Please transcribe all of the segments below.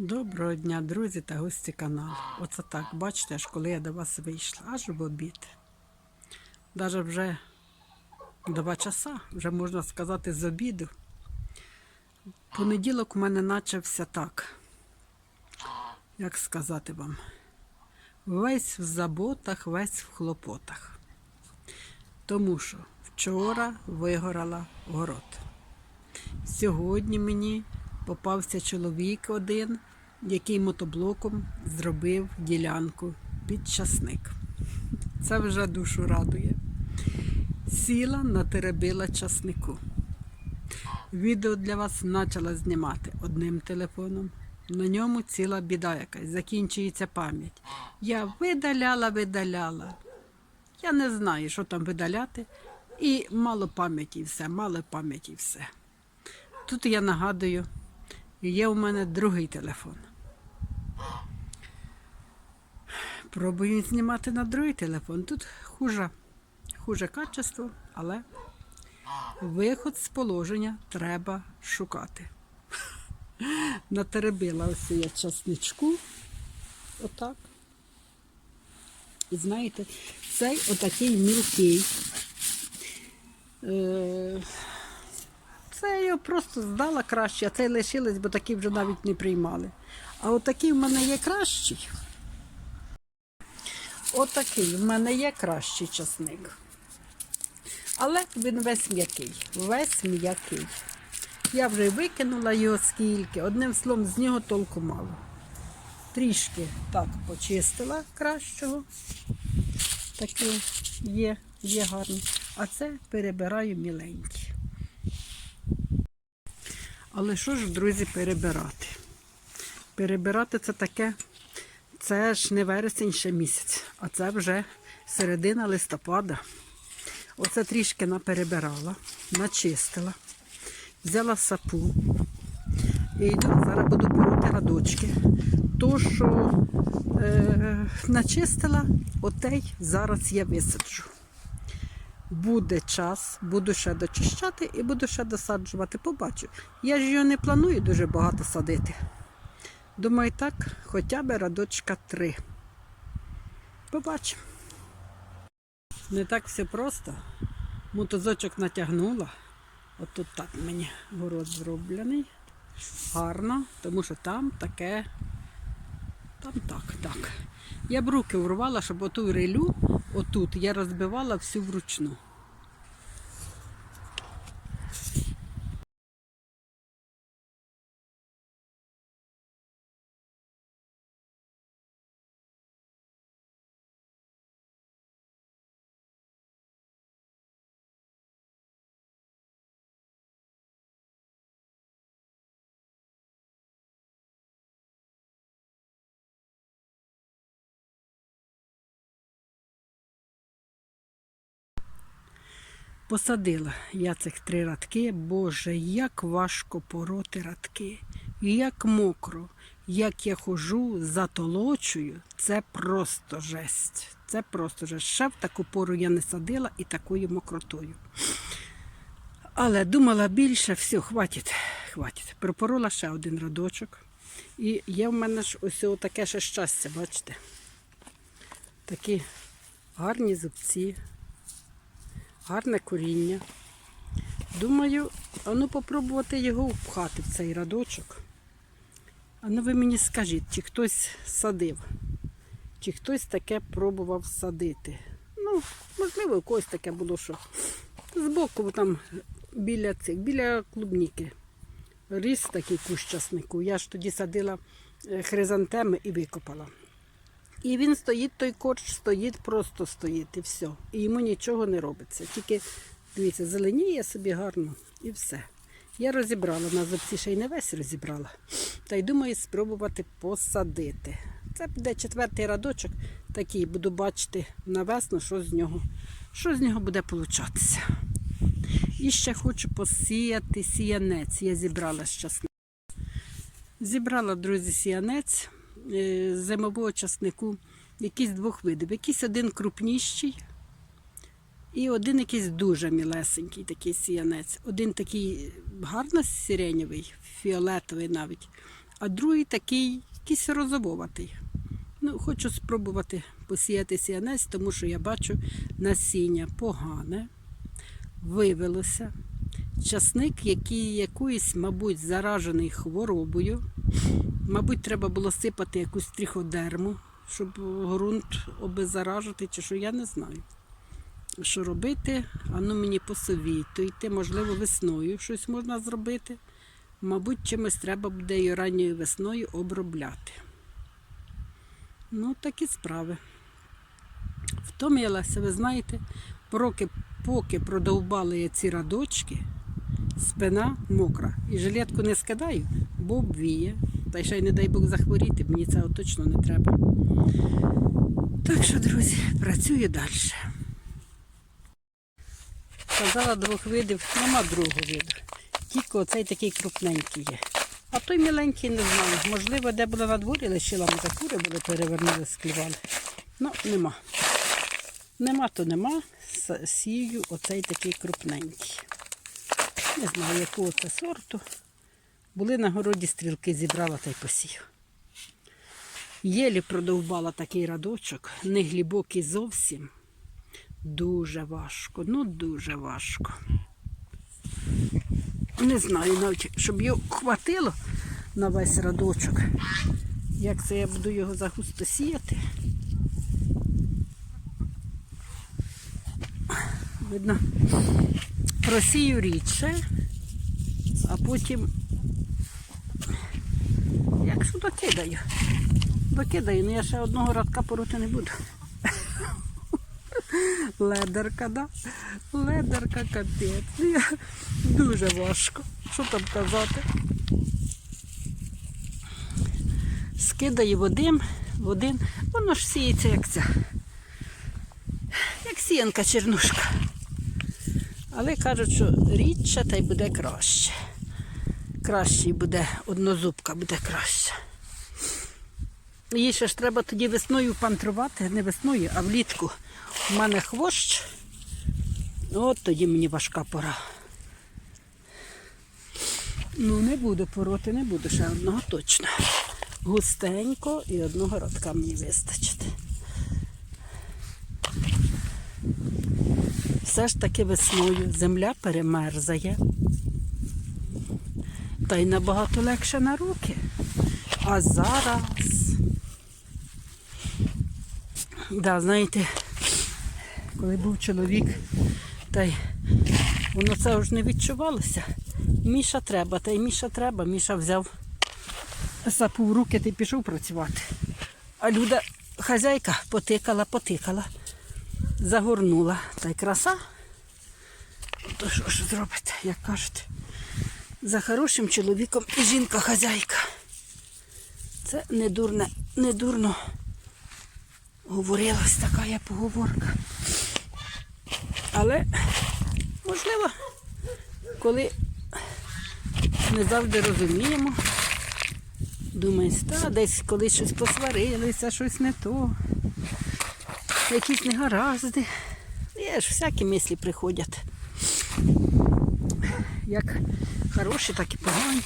Доброго дня, друзі та гості каналу. Оце так, бачите, аж коли я до вас вийшла, аж в обід. Даже вже два часа, вже можна сказати, з обіду. Понеділок у мене почався так. Як сказати вам? Весь в заботах, весь в хлопотах. Тому що вчора вигорала город. Сьогодні мені попався чоловік один, який мотоблоком зробив ділянку під часник. Це вже душу радує. Сіла, натеребила часнику. Відео для вас почала знімати одним телефоном. На ньому ціла біда якась, закінчується пам'ять. Я видаляла, видаляла. Я не знаю, що там видаляти. І мало пам'яті все, мало пам'яті все. Тут я нагадую, є у мене другий телефон. Пробую знімати на другий телефон. Тут хуже, хуже качество, але виход з положення треба шукати. Натеребила ось я часничку. Отак. І знаєте, цей отакий мілкий. Е, це я просто здала краще, а цей лишились, бо такі вже навіть не приймали. А отакий в мене є кращий. Отакий в мене є кращий часник. Але він весь м'який. Весь м'який. Я вже викинула його скільки. Одним словом, з нього толку мало. Трішки так почистила кращого. Такий є, є гарний. А це перебираю міленький. Але що ж, друзі, перебирати? Перебирати це таке, це ж не вересень ще місяць, а це вже середина листопада. Оце трішки наперебирала, начистила, взяла сапу і йду, зараз буду пороти радочки. То, що е, начистила, отей зараз я висаджу. Буде час, буду ще дочищати і буду ще досаджувати. Побачу. Я ж його не планую дуже багато садити. Думаю, так, хоча б радочка три. Побачимо. Не так все просто. Мотозочок натягнула. От тут так мені город зроблений. Гарно, тому що там таке. Там так, так. Я б руки урвала, щоб оту рилю, отут, я розбивала всю вручну. Посадила я цих три радки. Боже, як важко пороти радки, як мокро, як я хожу, затолочую, це просто жесть. Це просто жесть. Ще в таку пору я не садила і такою мокротою. Але думала більше, все, хватить, хватить. Пропорола ще один радочок. І є в мене ж ось таке ще щастя, бачите? Такі гарні зубці гарне коріння. Думаю, а ну попробувати його впхати в цей радочок. А ну ви мені скажіть, чи хтось садив, чи хтось таке пробував садити. Ну, можливо, у когось таке було, що збоку там біля цих, біля клубніки. Ріс такий кущ часнику. Я ж тоді садила е, хризантеми і викопала. І він стоїть, той корч стоїть, просто стоїть і все. І йому нічого не робиться. Тільки, дивіться, зеленіє собі гарно і все. Я розібрала, на зубці ще й не весь розібрала. Та й думаю спробувати посадити. Це буде четвертий радочок, такий буду бачити на весну, що з нього, що з нього буде получатися. І ще хочу посіяти сіянець. Я зібрала щас. Зібрала, друзі, сіянець зимового часнику, якийсь двох видів. Якийсь один крупніший і один якийсь дуже мілесенький такий сіянець. Один такий гарно сиренєвий, фіолетовий навіть, а другий такий якийсь розовуватий. Ну, хочу спробувати посіяти сіянець, тому що я бачу насіння погане, вивелося. Часник, який якоюсь, мабуть, заражений хворобою. Мабуть, треба було сипати якусь тріходерму, щоб ґрунт обеззаражити, чи що я не знаю. Що робити? Ану мені посовітуйте, можливо, весною щось можна зробити. Мабуть, чимось треба буде і ранньою весною обробляти. Ну, такі справи. Втомилася, ви знаєте, поки, поки продовбали я ці радочки, спина мокра. І жилетку не скидаю, бо обвіє. Та й ще й не дай Бог захворіти, мені цього точно не треба. Так що, друзі, працюю далі. Казала двох видів, нема другого виду. Тільки оцей такий крупненький є. А той міленький не знаю. Можливо, де була на дворі, лишила може були, перевернули, склівали. Ну, нема. Нема, то нема. Сію оцей такий крупненький. Не знаю, якого це сорту. Були на городі стрілки, зібрала та й посію. Єлі продовбала такий радочок, не глибокий зовсім. Дуже важко, ну дуже важко. Не знаю навіть, щоб його хватило на весь радочок. Як це я буду його загусто сіяти. Видно, просію рідше, а потім, якщо докидаю, докидаю, ну я ще одного радка пороти не буду. Ледерка, да? Ледерка капець. Ну, Дуже важко. Що там казати? Скидаю в один, в один. Воно ж сіється як ця. Як сіянка чернушка. Але кажуть, що рідше та й буде краще. Краще буде, однозубка буде краще. Їй ще ж треба тоді весною пантрувати, не весною, а влітку. У мене хвощ. От тоді мені важка пора. Ну, не буду пороти, не буду ще одного точно. Густенько і одного радка мені вистачить. Все ж таки весною земля перемерзає. Та й набагато легше на руки. А зараз. Да, знаєте, коли був чоловік, та й воно це вже не відчувалося. Міша треба, та й Міша треба. Міша взяв сапу в руки та й пішов працювати. А Люда, хазяйка, потикала, потикала, загорнула. Та й краса. То що ж зробите, як кажуть, за хорошим чоловіком і жінка-хазяйка. Це не дурне, не дурно говорилась така я поговорка. Але, можливо, коли не завжди розуміємо, думаєш, та десь коли щось посварилися, щось не то, якісь негаразди. Є ж всякі мислі приходять. Як хороші, так і погані.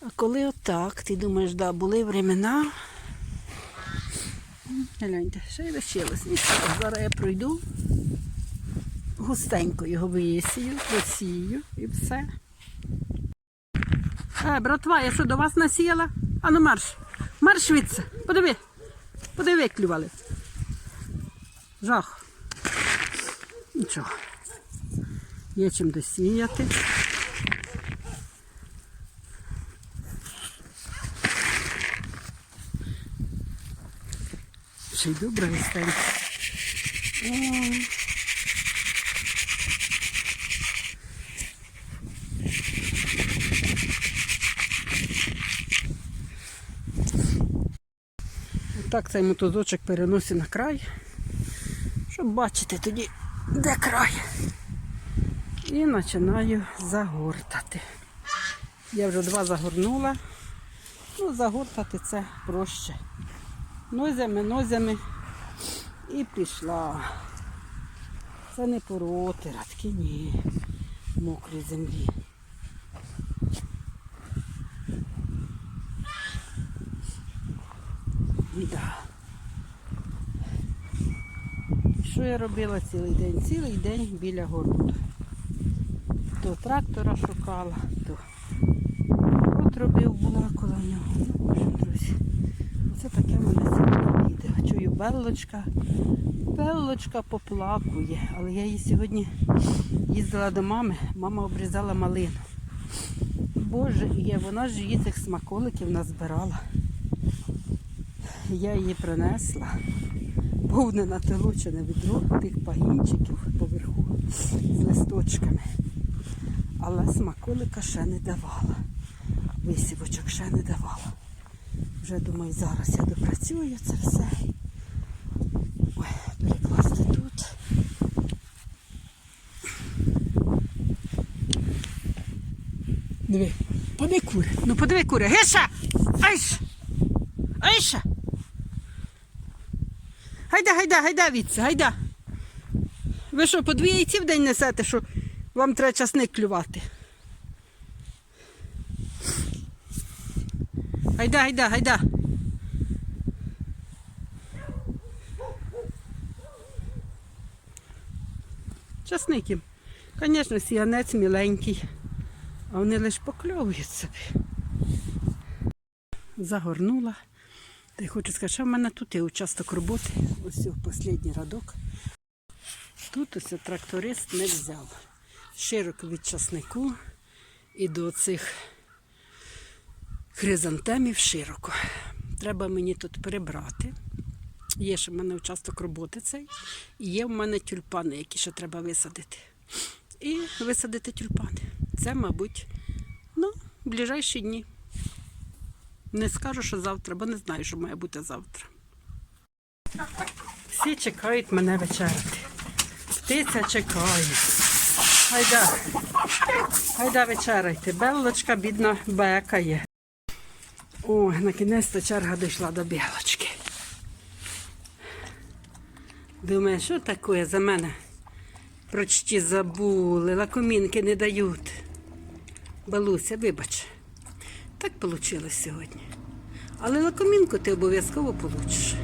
А коли отак, ти думаєш, да, були времена. Гляньте, ще й лишилось. Зараз я пройду. Густенько його висію, посію і все. Е, братва, я що до вас насіяла? Ану марш. Марш швидше. Подиви. Подиви, клювали. Жах. Нічого. Є чим досіяти. Ще й добре густенько. Так цей мотузочок переносить на край, щоб бачити тоді, де край. І починаю загортати. Я вже два загорнула. Ну, загортати це проще. Нозями, нозями і пішла. Це не пороти, радки, ні, мокрі землі. І да. Що я робила цілий день? Цілий день біля городу. То трактора шукала, то от робив була коло нього. Боже, друзі. Оце таке мене сьогодні відео. Чую, Беллочка. Беллочка поплакує, але я її сьогодні їздила до мами, мама обрізала малину. Боже, є, вона ж її цих смаколиків назбирала. Я її принесла. Повне натолочене відро тих пагінчиків поверху з листочками. Але смаколика ще не давала. Висівочок ще не давала. Вже думаю, зараз я допрацюю це все. Ой, перекласти тут. Диви, поди кури. Ну подиви кури. Гиша! Айша! Айша! Гайда, гайда, гайда відси, гайда. Ви що, по дві яйці в день несете, що вам треба часник клювати? Гайда, гайда, гайда. Часник їм. Звісно, сіянець міленький, а вони лише покльовують собі. Загорнула. Та й хочу сказати, що в мене тут є участок роботи. Ось останній радок. Тут ось тракторист не взяв. Широко від часнику і до цих хризантемів широко. Треба мені тут прибрати. Є ще в мене участок роботи цей. І є в мене тюльпани, які ще треба висадити. І висадити тюльпани. Це, мабуть, ну, в ближайші дні. Не скажу, що завтра, бо не знаю, що має бути завтра. Всі чекають мене вечеряти. Птиця чекає. Гайда. Гайда вечеряйте. Белочка, бідна, бекає. О, на кінець черга дійшла до білочки. Думаю, що таке за мене? Прочті забули, лакомінки не дають. Балуся, вибач. Так вийшло сьогодні. Але лакомінку ти обов'язково получиш.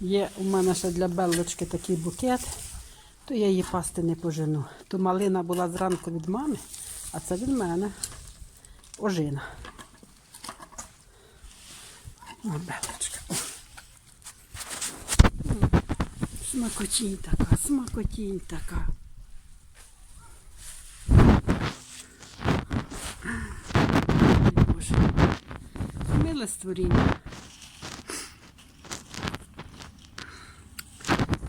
Є у мене ще для Беллочки такий букет, то я її пасти не пожену. То малина була зранку від мами, а це від мене ожина. О, Беллочка. Смакотінь така, смакотінь така. Боже. Миле створіння.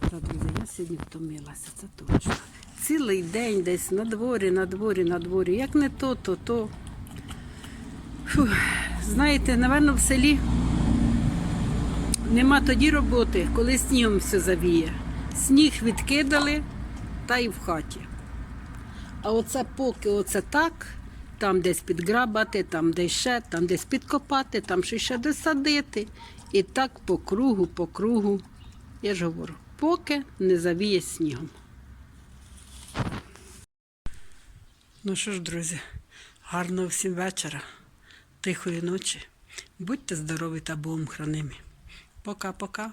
Та, друзі, я сьогодні втомилася, це точно. Цілий день десь на дворі, на дворі, на дворі. Як не то, то то. Фух. Знаєте, напевно, в селі нема тоді роботи, коли снігом все завіє. Сніг відкидали та й в хаті. А оце поки оце так, там десь підграбати, там десь ще, там десь підкопати, там ще ще досадити. І так по кругу, по кругу. Я ж говорю, поки не завіє снігом. Ну що ж, друзі, гарного всім вечора, тихої ночі. Будьте здорові та Богом хранимі. Пока-пока.